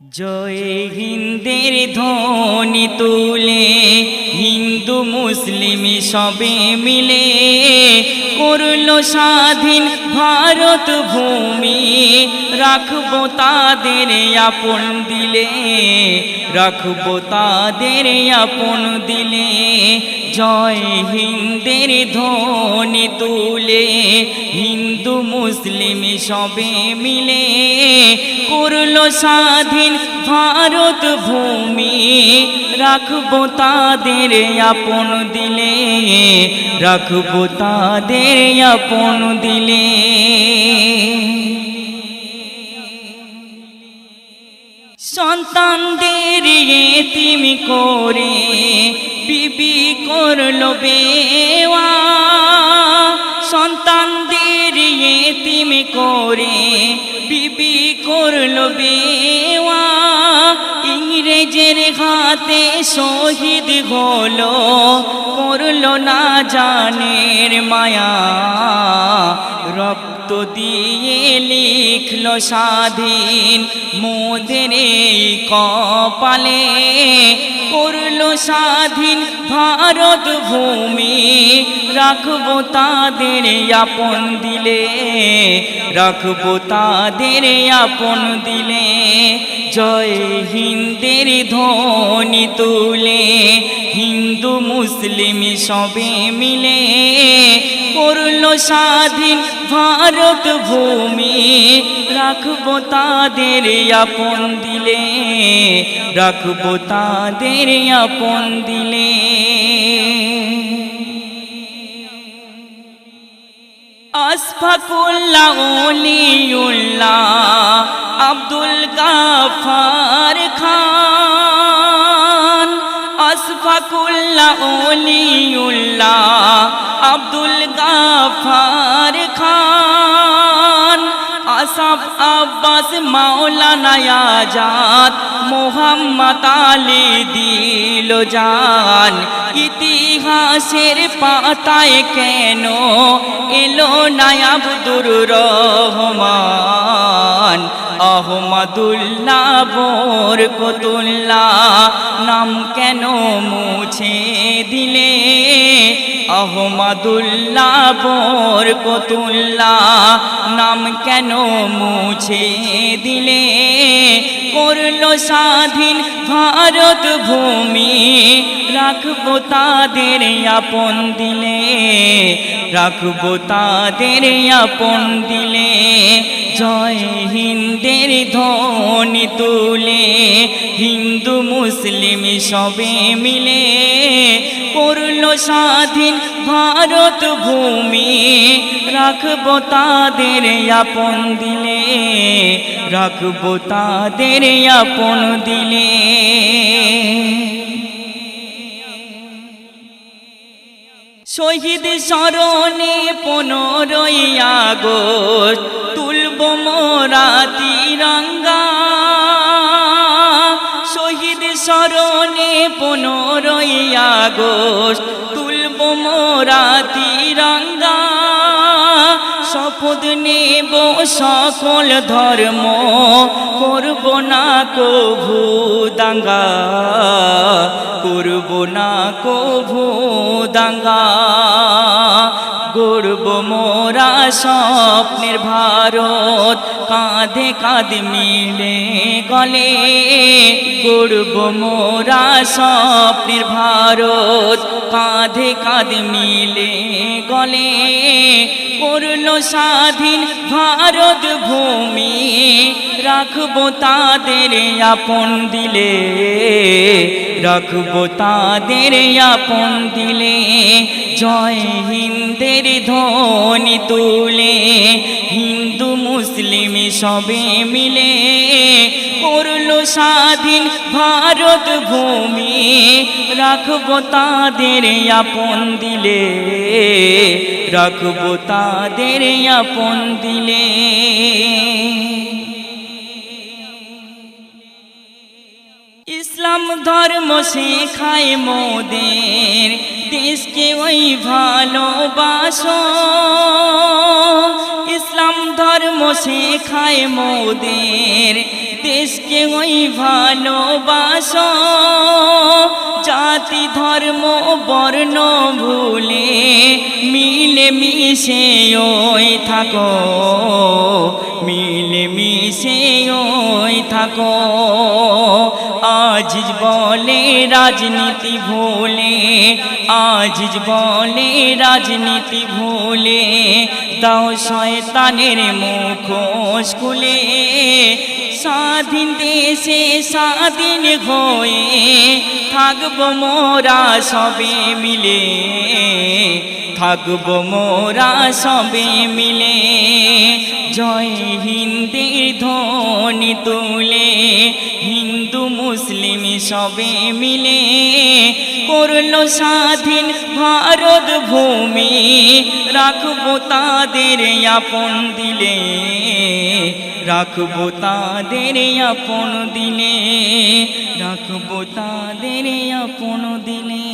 জয় হিন্দের ধ্বনি তুলে হিন্দু মুসলিম সবে মিলে। করল স্বাধীন ভারত ভূমি। রাখব তাদের আপন দিলে, রাখব তাদের আপন দিলে। জয় হিন্দের ধ্বনি তুলে, হিন্দু মুসলিম সবে মিলে। করল স্বাধীন ভারত ভূমি রাখব তাদের আপন দিলে, রাখব তাদের আপন দিলে। সন্তানদের এতিম করে বিবি করল বেওয়া। সন্তানদের এতিম করে বিবি করল বেওয়া। ইংরেজের হাতে শহীদ হলো, করল না জানের মায়া। রক্ত দিয়ে লিখলো স্বাধীন মোদের কপালে। করল স্বাধীন ভারত ভূমি, রাখব তাদের আপন দিলে। রাখব তাদের আপন দিলে। জয় হিন্দের ধ্বনি তুলে, হিন্দু মুসলিম সবে মিলে করল স্বাধীন ভারত ভূমি। রাখব তাদের আপন দিলে, রাখব তাদের আপন দিলে। আসফাকুল্লাহ আব্দুল গাফার খান। আসফাকুল্লাহ আব্বাস মাওলানা আজাদ, মোহাম্মদ আলী দিল জান। ইতিহাসের পাতায় কেন এলো না আব্দুর রহমান? আহমদুল্লাহ বরকতুল্লাহ নাম কেন মুছে দিলে? আহমদুল্লাহ বরকতুল্লাহ নাম কেন মুছে দিলে? করল স্বাধীন ভারত ভূমি, রাখব তাদের আপন দিলে, রাখব তাদের আপন দিলে, জয় হিন্দের ধ্বনি তুলে, হিন্দু মুসলিম সবে মিলে, করল স্বাধীন ভারত ভূমি। রাখব তাদের আপন দিলে, রাখব তাদের আপন দিলে। শহীদ স্মরণে পনেরোই আগস্ট তুলব মোরা পনেরোই আগস্ট তুলব মোরা তিরঙ্গা। শপথ নেব সকল ধর্ম, করব না কভু দাঙ্গা। করব না কভু দাঙ্গা। গড়ব মোরা স্বপ্নের ভারত, কাঁধে কাঁধ মিলে গলে। গড়ব মোরা স্বপ্নের ভারত। কাঁধে কাঁধ মিলে গলে করল স্বাধীন ভারত ভূমি। রাখব তাদের আপন দিলে, রাখব তাদের আপন দিলে। জয় হিন্দের ধ্বনি তুলে, হিন্দু মুসলিম সবে মিলে করল স্বাধীন ভারত ভূমি। রাখব তাদের আপন দিলে, রাখব তাদের আপন দিলে। ইসলাম ধর্ম শেখায় মোদের, দেশকে ওই ভালোবাসো। ইসলাম ধর্ম শেখায় মোদের দেশকে ওই ভালোবাসো। জাতি, ধর্ম, বর্ণ ভুলে মিলে মিশে ওই থাকো। মিলে মিশে ওই থাকো। আজ বলে রাজনীতি ভুলে আজ বলে রাজনীতি ভুলে, দাও শয়তানের মুখোশ খুলে স্বাধীন দেশে স্বাধীন হয়ে থাকব মোরা সবে মিলে, থাকব মোরা সবে মিলে। জয় হিন্দের ধ্বনি তুলে, হিন্দু মুসলিম সবে মিলে। করল স্বাধীন ভারত ভূমি, রাখব তাদের আপন দিলে। রাখব তাদের আপন দিনে রাখব তাদের আপন দিলে